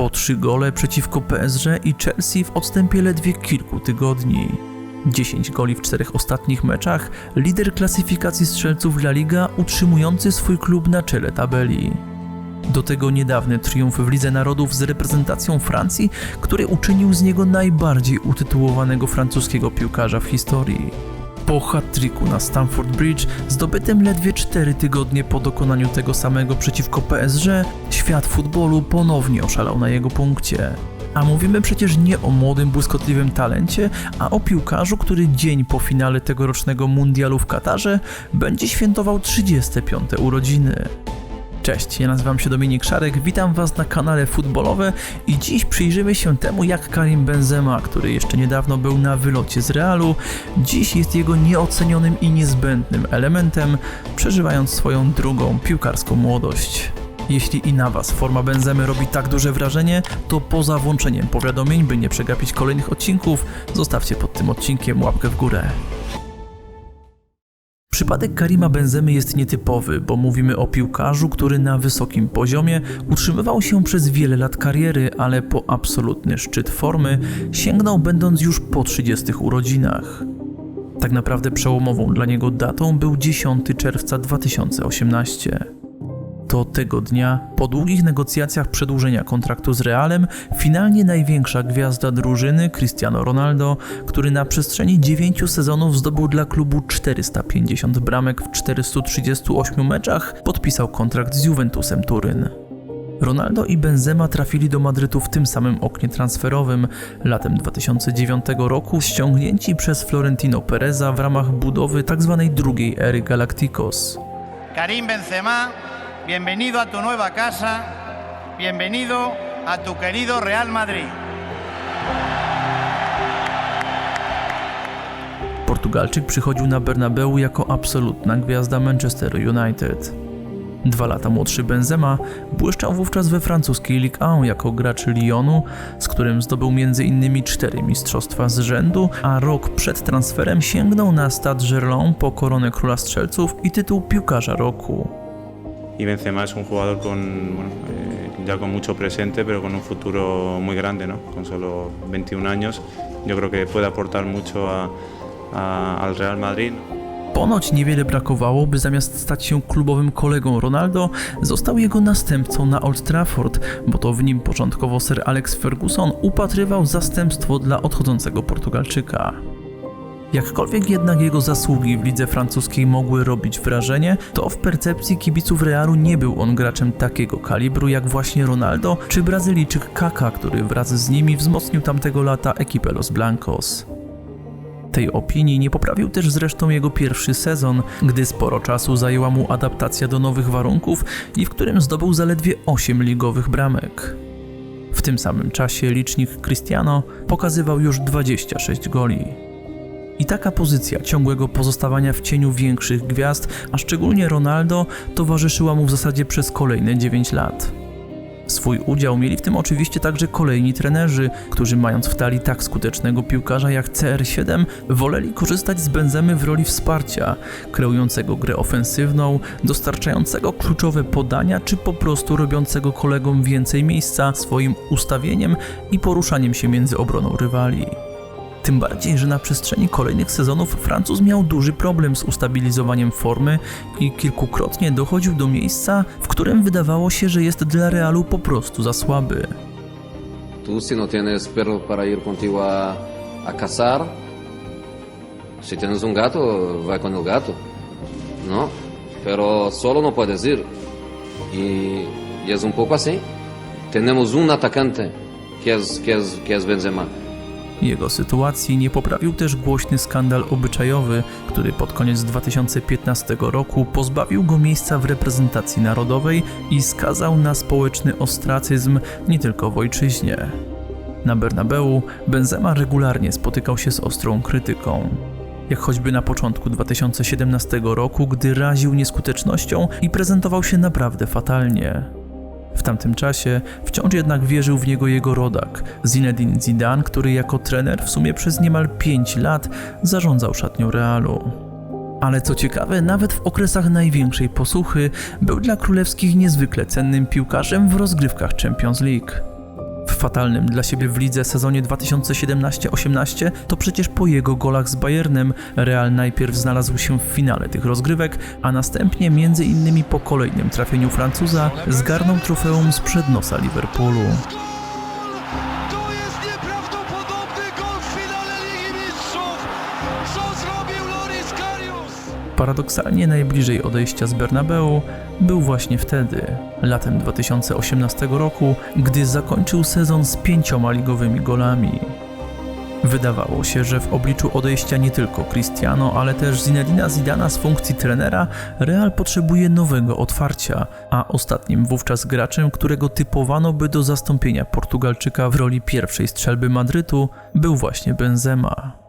Po trzy gole przeciwko PSG i Chelsea w odstępie ledwie kilku tygodni. 10 goli w czterech ostatnich meczach, lider klasyfikacji strzelców La Liga utrzymujący swój klub na czele tabeli. Do tego niedawny triumf w Lidze Narodów z reprezentacją Francji, który uczynił z niego najbardziej utytułowanego francuskiego piłkarza w historii. Po hat-tricku na Stamford Bridge, zdobytym ledwie 4 tygodnie po dokonaniu tego samego przeciwko PSG, świat futbolu ponownie oszalał na jego punkcie. A mówimy przecież nie o młodym, błyskotliwym talencie, a o piłkarzu, który dzień po finale tegorocznego mundialu w Katarze będzie świętował 35. urodziny. Cześć, ja nazywam się Dominik Szarek, witam Was na kanale Futbolowe i dziś przyjrzymy się temu, jak Karim Benzema, który jeszcze niedawno był na wylocie z Realu, dziś jest jego nieocenionym i niezbędnym elementem, przeżywając swoją drugą piłkarską młodość. Jeśli i na Was forma Benzemy robi tak duże wrażenie, to poza włączeniem powiadomień, by nie przegapić kolejnych odcinków, zostawcie pod tym odcinkiem łapkę w górę. Przypadek Karima Benzemy jest nietypowy, bo mówimy o piłkarzu, który na wysokim poziomie utrzymywał się przez wiele lat kariery, ale po absolutny szczyt formy sięgnął będąc już po 30 urodzinach. Tak naprawdę przełomową dla niego datą był 10 czerwca 2018. To tego dnia, po długich negocjacjach przedłużenia kontraktu z Realem, finalnie największa gwiazda drużyny, Cristiano Ronaldo, który na przestrzeni 9 sezonów zdobył dla klubu 450 bramek w 438 meczach, podpisał kontrakt z Juventusem Turyn. Ronaldo i Benzema trafili do Madrytu w tym samym oknie transferowym latem 2009 roku, ściągnięci przez Florentino Pereza w ramach budowy tzw. drugiej ery Galacticos. Karim Benzema, bienvenido a tu nueva casa, bienvenido a tu querido Real Madrid. Portugalczyk przychodził na Bernabeu jako absolutna gwiazda Manchesteru United. Dwa lata młodszy Benzema błyszczał wówczas we francuskiej Ligue 1 jako gracz Lyonu, z którym zdobył m.in. cztery mistrzostwa z rzędu, a rok przed transferem sięgnął na Stade Gerland po koronę króla strzelców i tytuł piłkarza roku. Y Benzema es un jugador con, bueno, eh, ya con mucho presente, pero con un futuro muy grande, ¿no? Con solo 21 años, yo creo que puede aportar mucho a- a- al Real Madrid. Ponoć niewiele brakowało, by zamiast stać się klubowym kolegą Ronaldo, został jego następcą na Old Trafford, bo to w nim początkowo Sir Alex Ferguson upatrywał zastępstwo dla odchodzącego Portugalczyka. Jakkolwiek jednak jego zasługi w lidze francuskiej mogły robić wrażenie, to w percepcji kibiców Realu nie był on graczem takiego kalibru jak właśnie Ronaldo czy Brazylijczyk Kaka, który wraz z nimi wzmocnił tamtego lata ekipę Los Blancos. Tej opinii nie poprawił też zresztą jego pierwszy sezon, gdy sporo czasu zajęła mu adaptacja do nowych warunków i w którym zdobył zaledwie 8 ligowych bramek. W tym samym czasie licznik Cristiano pokazywał już 26 goli. I taka pozycja ciągłego pozostawania w cieniu większych gwiazd, a szczególnie Ronaldo, towarzyszyła mu w zasadzie przez kolejne 9 lat. Swój udział mieli w tym oczywiście także kolejni trenerzy, którzy mając w talii tak skutecznego piłkarza jak CR7, woleli korzystać z Benzemy w roli wsparcia, kreującego grę ofensywną, dostarczającego kluczowe podania, czy po prostu robiącego kolegom więcej miejsca swoim ustawieniem i poruszaniem się między obroną rywali. Tym bardziej, że na przestrzeni kolejnych sezonów Francuz miał duży problem z ustabilizowaniem formy i kilkukrotnie dochodził do miejsca, w którym wydawało się, że jest dla Realu po prostu za słaby. Tú si no tienes perro para ir contigo a, a cazar, si tienes un gato, va con el gato, ¿no? Pero solo no puedes ir. Y, y es un poco así. Tenemos un atacante que es, que es, que es Benzema. Jego sytuacji nie poprawił też głośny skandal obyczajowy, który pod koniec 2015 roku pozbawił go miejsca w reprezentacji narodowej i skazał na społeczny ostracyzm nie tylko w ojczyźnie. Na Bernabeu Benzema regularnie spotykał się z ostrą krytyką. Jak choćby na początku 2017 roku, gdy raził nieskutecznością i prezentował się naprawdę fatalnie. W tamtym czasie wciąż jednak wierzył w niego jego rodak, Zinedine Zidane, który jako trener w sumie przez niemal 5 lat zarządzał szatnią Realu. Ale co ciekawe, nawet w okresach największej posłuchy był dla królewskich niezwykle cennym piłkarzem w rozgrywkach Champions League. Fatalnym dla siebie w lidze sezonie 2017-18, to przecież po jego golach z Bayernem Real najpierw znalazł się w finale tych rozgrywek, a następnie między innymi po kolejnym trafieniu Francuza zgarnął trofeum sprzed nosa Liverpoolu. Paradoksalnie najbliżej odejścia z Bernabeu był właśnie wtedy, latem 2018 roku, gdy zakończył sezon z pięcioma ligowymi golami. Wydawało się, że w obliczu odejścia nie tylko Cristiano, ale też Zinedina Zidana z funkcji trenera, Real potrzebuje nowego otwarcia, a ostatnim wówczas graczem, którego typowano by do zastąpienia Portugalczyka w roli pierwszej strzelby Madrytu, był właśnie Benzema.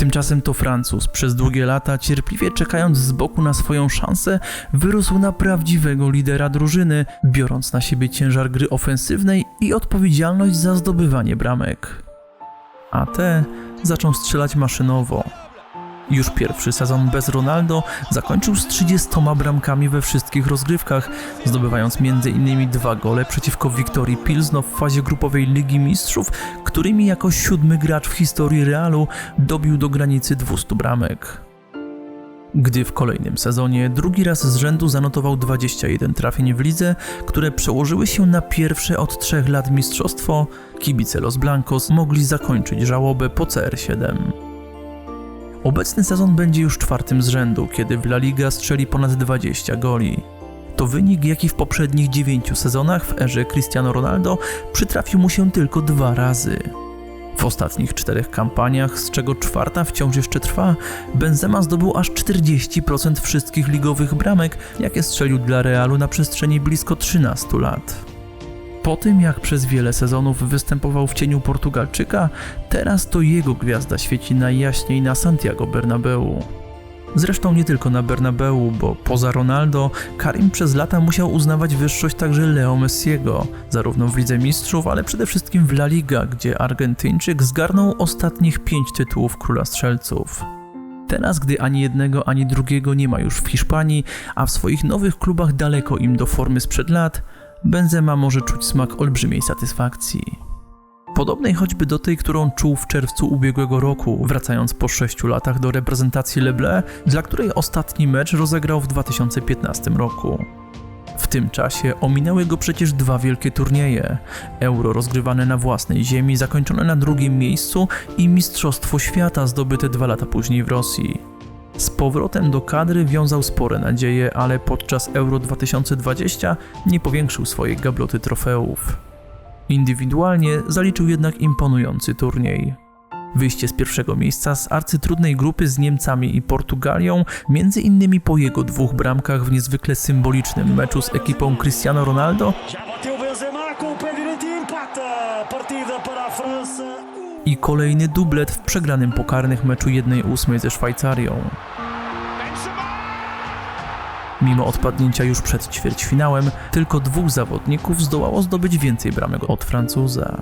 Tymczasem to Francuz, przez długie lata cierpliwie czekając z boku na swoją szansę, wyrósł na prawdziwego lidera drużyny, biorąc na siebie ciężar gry ofensywnej i odpowiedzialność za zdobywanie bramek. A te zaczął strzelać maszynowo. Już pierwszy sezon bez Ronaldo zakończył z 30 bramkami we wszystkich rozgrywkach, zdobywając m.in. dwa gole przeciwko Wiktorii Pilzno w fazie grupowej Ligi Mistrzów, którymi jako siódmy gracz w historii Realu dobił do granicy 200 bramek. Gdy w kolejnym sezonie drugi raz z rzędu zanotował 21 trafień w lidze, które przełożyły się na pierwsze od trzech lat mistrzostwo, kibice Los Blancos mogli zakończyć żałobę po CR7. Obecny sezon będzie już czwartym z rzędu, kiedy w La Liga strzeli ponad 20 goli. To wynik, jaki w poprzednich dziewięciu sezonach w erze Cristiano Ronaldo przytrafił mu się tylko dwa razy. W ostatnich czterech kampaniach, z czego czwarta wciąż jeszcze trwa, Benzema zdobył aż 40% wszystkich ligowych bramek, jakie strzelił dla Realu na przestrzeni blisko 13 lat. Po tym, jak przez wiele sezonów występował w cieniu Portugalczyka, teraz to jego gwiazda świeci najjaśniej na Santiago Bernabeu. Zresztą nie tylko na Bernabeu, bo poza Ronaldo, Karim przez lata musiał uznawać wyższość także Leo Messiego, zarówno w Lidze Mistrzów, ale przede wszystkim w La Liga, gdzie Argentyńczyk zgarnął ostatnich pięć tytułów Króla Strzelców. Teraz, gdy ani jednego, ani drugiego nie ma już w Hiszpanii, a w swoich nowych klubach daleko im do formy sprzed lat, Benzema może czuć smak olbrzymiej satysfakcji. Podobnej choćby do tej, którą czuł w czerwcu ubiegłego roku, wracając po sześciu latach do reprezentacji Le Bleu, dla której ostatni mecz rozegrał w 2015 roku. W tym czasie ominęły go przecież dwa wielkie turnieje: Euro rozgrywane na własnej ziemi, zakończone na drugim miejscu i Mistrzostwo Świata zdobyte dwa lata później w Rosji. Z powrotem do kadry wiązał spore nadzieje, ale podczas Euro 2020 nie powiększył swojej gabloty trofeów. Indywidualnie zaliczył jednak imponujący turniej. Wyjście z pierwszego miejsca z arcytrudnej grupy z Niemcami i Portugalią, między innymi po jego dwóch bramkach w niezwykle symbolicznym meczu z ekipą Cristiano Ronaldo I kolejny dublet w przegranym pokarnych meczu 1-8 ze Szwajcarią. Mimo odpadnięcia już przed ćwierćfinałem, tylko dwóch zawodników zdołało zdobyć więcej bramek od Francuza.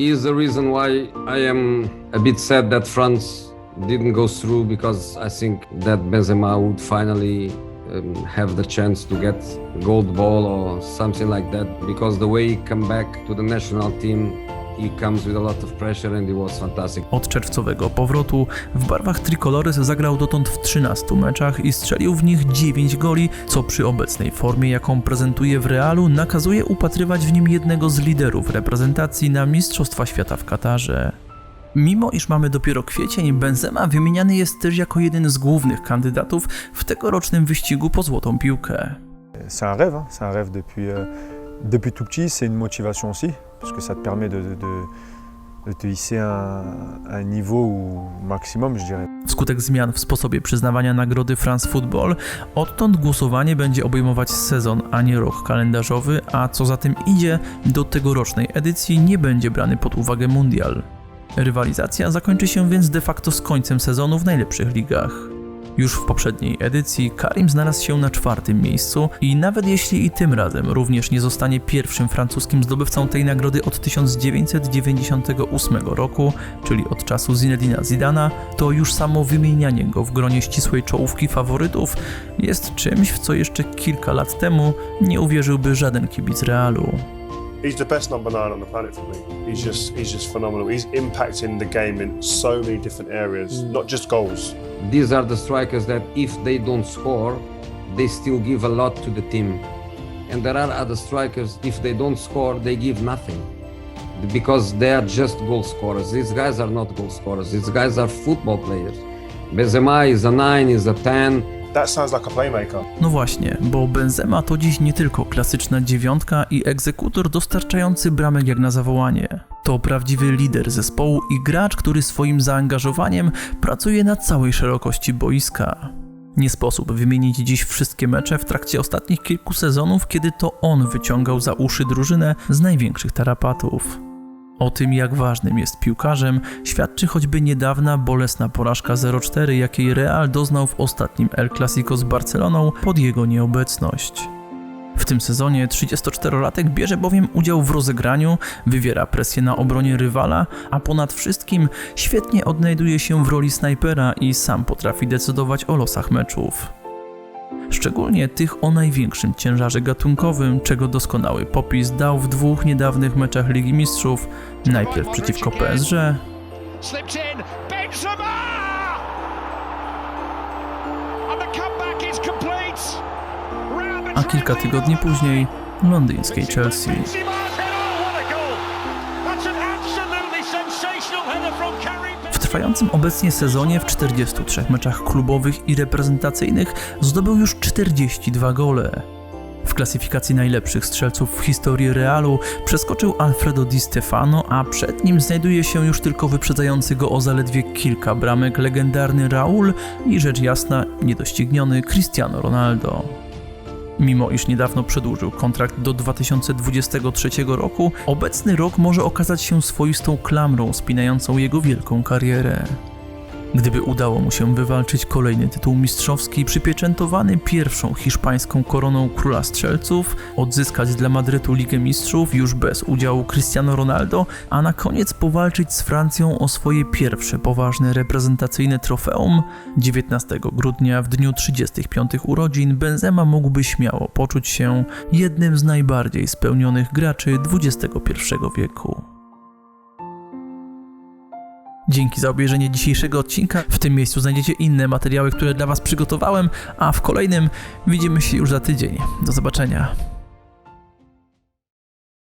is the reason why I am a bit sad that France didn't go through because I think that Benzema would finally um, have the chance to get gold ball or something like that because the way he come back to the national team he comes with a lot of pressure and he was fantastic. Od czerwcowego powrotu w barwach Tricolores zagrał dotąd w 13 meczach i strzelił w nich 9 goli, co przy obecnej formie, jaką prezentuje w Realu, nakazuje upatrywać w nim jednego z liderów reprezentacji na Mistrzostwa Świata w Katarze. Mimo iż mamy dopiero kwiecień, Benzema wymieniany jest też jako jeden z głównych kandydatów w tegorocznym wyścigu po złotą piłkę. C'est un rêve, hein. c'est un rêve depuis, euh, depuis tout petit, c'est une motivation aussi, parce que ça te permet de, de, de- te hisser un, un niveau où- maximum, je dirais. Wskutek zmian w sposobie przyznawania nagrody France Football, odtąd głosowanie będzie obejmować sezon, a nie rok kalendarzowy, a co za tym idzie, do tegorocznej edycji nie będzie brany pod uwagę mundial. Rywalizacja zakończy się więc de facto z końcem sezonu w najlepszych ligach. Już w poprzedniej edycji Karim znalazł się na czwartym miejscu i nawet jeśli i tym razem również nie zostanie pierwszym francuskim zdobywcą tej nagrody od 1998 roku, czyli od czasu Zinedina Zidana, to już samo wymienianie go w gronie ścisłej czołówki faworytów jest czymś, w co jeszcze kilka lat temu nie uwierzyłby żaden kibic Realu. He's the best number nine on the planet for me. He's just he's just phenomenal. He's impacting the game in so many different areas, mm. not just goals. These are the strikers that if they don't score, they still give a lot to the team. And there are other strikers, if they don't score, they give nothing. Because they are just goal scorers. These guys are not goal scorers. These guys are football players. Benzema is a nine, is a ten. That sounds like a playmaker. No właśnie, bo Benzema to dziś nie tylko klasyczna dziewiątka i egzekutor dostarczający bramek jak na zawołanie. To prawdziwy lider zespołu i gracz, który swoim zaangażowaniem pracuje na całej szerokości boiska. Nie sposób wymienić dziś wszystkie mecze w trakcie ostatnich kilku sezonów, kiedy to on wyciągał za uszy drużynę z największych tarapatów. O tym, jak ważnym jest piłkarzem, świadczy choćby niedawna bolesna porażka 0-4, jakiej Real doznał w ostatnim El Clasico z Barceloną pod jego nieobecność. W tym sezonie 34-latek bierze bowiem udział w rozegraniu, wywiera presję na obronie rywala, a ponad wszystkim świetnie odnajduje się w roli snajpera i sam potrafi decydować o losach meczów. Szczególnie tych o największym ciężarze gatunkowym, czego doskonały popis dał w dwóch niedawnych meczach Ligi Mistrzów, najpierw przeciwko PSG, a kilka tygodni później londyńskiej Chelsea. Trwającym obecnie sezonie w 43 meczach klubowych i reprezentacyjnych zdobył już 42 gole. W klasyfikacji najlepszych strzelców w historii Realu przeskoczył Alfredo Di Stefano, a przed nim znajduje się już tylko wyprzedzający go o zaledwie kilka bramek legendarny Raul i rzecz jasna niedościgniony Cristiano Ronaldo. Mimo iż niedawno przedłużył kontrakt do 2023 roku, obecny rok może okazać się swoistą klamrą spinającą jego wielką karierę. Gdyby udało mu się wywalczyć kolejny tytuł mistrzowski przypieczętowany pierwszą hiszpańską koroną króla strzelców, odzyskać dla Madrytu Ligę Mistrzów już bez udziału Cristiano Ronaldo, a na koniec powalczyć z Francją o swoje pierwsze poważne reprezentacyjne trofeum, 19 grudnia w dniu 35 urodzin Benzema mógłby śmiało poczuć się jednym z najbardziej spełnionych graczy XXI wieku. Dzięki za obejrzenie dzisiejszego odcinka. W tym miejscu znajdziecie inne materiały, które dla Was przygotowałem, a w kolejnym widzimy się już za tydzień. Do zobaczenia.